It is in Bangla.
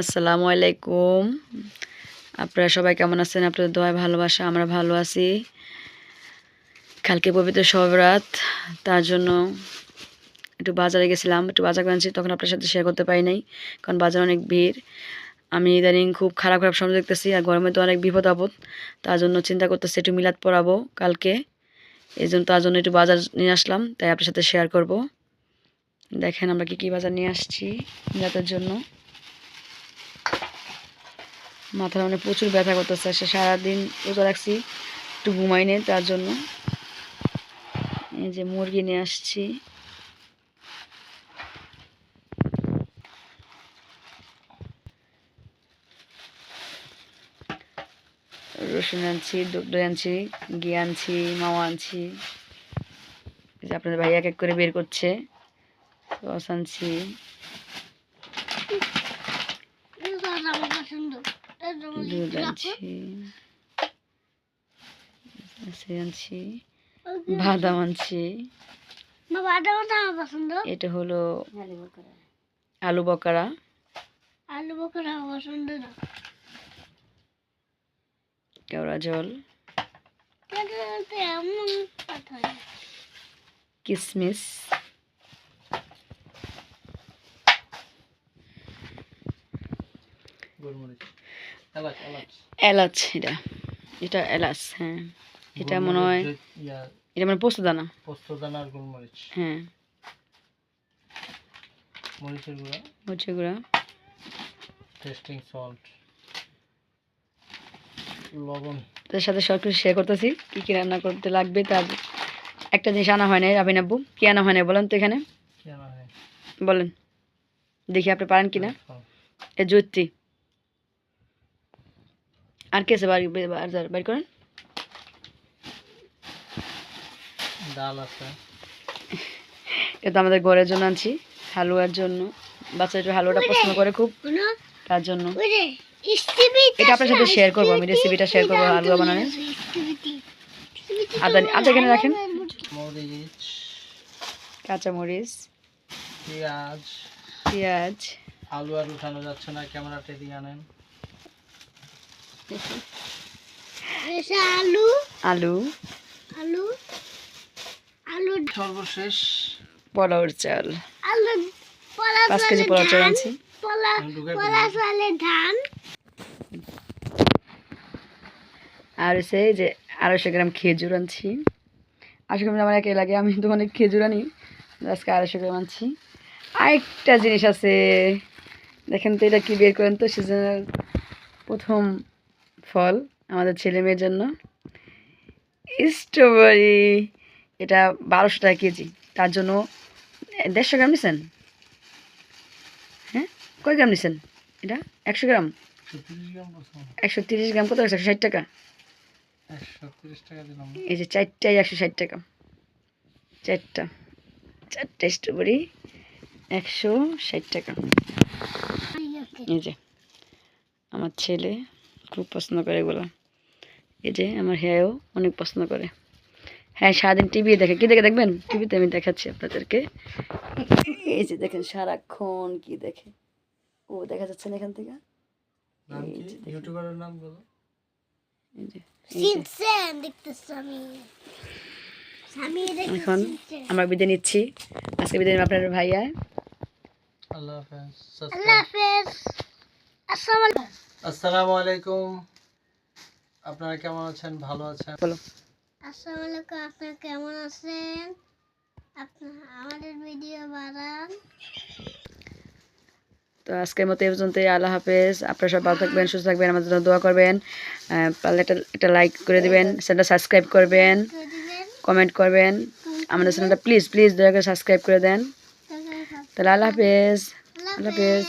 আসসালামু আলাইকুম। আপনারা সবাই কেমন আছেন? আপনাদের দোয়ায় ভালোবাসা, আমরা ভালো আছি। কালকে পবিত্র সবরাত তার জন্য একটু বাজারে গেছিলাম, একটু বাজার করে আনছি তখন আপনার সাথে শেয়ার করতে পারি নাই, কারণ বাজারে অনেক ভিড়। আমি ইদানিং খুব খারাপ খারাপ সময় দেখতেছি, আর গরমে তো অনেক বিপদ আপদ, তার জন্য চিন্তা করতেছি একটু মিলাদ পড়াবো কালকে। এই জন্য তার জন্য একটু বাজার নিয়ে আসলাম, তাই আপনার সাথে শেয়ার করব। দেখেন আমরা কি কি বাজার নিয়ে আসছি যাতের জন্য। মাথার মানে প্রচুর ব্যথা করতেছে, সে সারাদিন রোজা রাখছি, একটু ঘুমাই নেই তার জন্য। এই যে মুরগি নিয়ে আসছি। রসুন আনছি, দুধ আনছি, ঘি আনছি মাও আনছি। আপনাদের ভাই এক এক করে বের করছে। রস আনছি। দুধ। আনছি। আনছি। বাদাম আনছি। এটা হলো আলু বকারা। আলু বকরা পছন্দ না। কেওড়া জল? কিশমিশ এলাচ এটা। এটা এলাচ হ্যাঁ। এটা মনে হয় এটা মানে পোস্ত দানা। পোস্তদানা আর গোলমরিচ। হ্যাঁ। মরিচের গুঁড়া। হচ্ছে গুঁড়া। টেস্টিং সল্ট লবণ। তাদের সাথে সব কিছু শেয়ার করতেছি কী কী রান্না করতে লাগবে তার একটা জিনিস আনা হয় নাই রাবিন আব্বু। কী আনা হয় নাই বলেন তো এখানে? কি আনা হয় বলেন। দেখি আপনি পারেন কি না এ জৈত্রী আর কেসে আছে বাড়ি বাড়ি করেন? ডাল আছে। এটা আমাদের ঘরের জন্য আনছি হালুয়ার জন্য। বাচ্চা একটু হালুয়াটা পছন্দ করে খুব। তার জন্য। এটা আপনার সাথে শেয়ার করব, আমি রেসিপিটা শেয়ার করব হালুয়া বানানোর। আদা আদা এখানে রাখেন। মরিচ। কাঁচামরিচ। পেঁয়াজ। পেঁয়াজ। আলু আর উঠানো যাচ্ছে না ক্যামেরাটা দিয়ে আনেন। এসে আলু। আলু। আলু। আলু সর্বশেষ। পোলাওর চাল। আলু পলা পাঁচ কেজি পোলাও চাল আনছি। চালে ধান। আর এই যে আড়াইশো গ্রাম খেজুর আনছি। আড়াইশো গ্রাম আমার একে লাগে আমি তো অনেক খেজুর আনি। আজকে আড়াইশো গ্রাম আনছি। আরেকটা জিনিস আছে। দেখেন তো এটা কি বের করেন তো সিজনের প্রথম ফল আমাদের ছেলে মেয়ের জন্য। স্ট্রবেরি এটা বারোশো টাকা কেজি। তার জন্য দেড়শো গ্রাম নিছেন? হ্যাঁ কয় গ্রাম নিছেন? এটা? একশো গ্রাম? একশো তিরিশ গ্রাম কত একশো ষাট টাকা? এই যে চারটাই একশো ষাট টাকা। চারটা। চারটা স্ট্রবেরি একশো ষাট টাকা। এই যে আমার ছেলে খুব পছন্দ করে এগুলো। এই যে আমার হ্যাঁও অনেক পছন্দ করে। হ্যাঁ সারাদিন টিভি দেখে। কি দেখে দেখবেন? টিভিতে আমি দেখাচ্ছি আপনাদেরকে। এই যে দেখেন সারাক্ষণ কি দেখে। ও দেখা যাচ্ছে না এখান থেকে। নাম কি? ইউটিউবারের নাম বলো। এখন আমরা বিদায় নিচ্ছি। আজকে বিদায় নেব আপনার ভাইয়া। আল্লাহ হাফেজ। আল্লাহ হাফেজ। আসসালামু আলাইকুম। আসসালামু আলাইকুম। আপনারা কেমন আছেন? ভালো আছেন? বলো। আসসালামু আলাইকুম। আপনারা কেমন আছেন? আপনার আমাদের ভিডিও বাড়ান তো আজকের মতো এই পর্যন্তই, আল্লাহ হাফেজ। আপনারা সব ভালো থাকবেন, সুস্থ থাকবেন, আমাদের জন্য দোয়া করবেন। পারলে একটা একটা লাইক করে দিবেন, চ্যানেলটা সাবস্ক্রাইব করবেন কমেন্ট করবেন। আমাদের চ্যানেলটা প্লিজ প্লিজ দয়া করে সাবস্ক্রাইব করে দেন। তাহলে আল্লাহ হাফেজ আল্লাহ হাফেজ।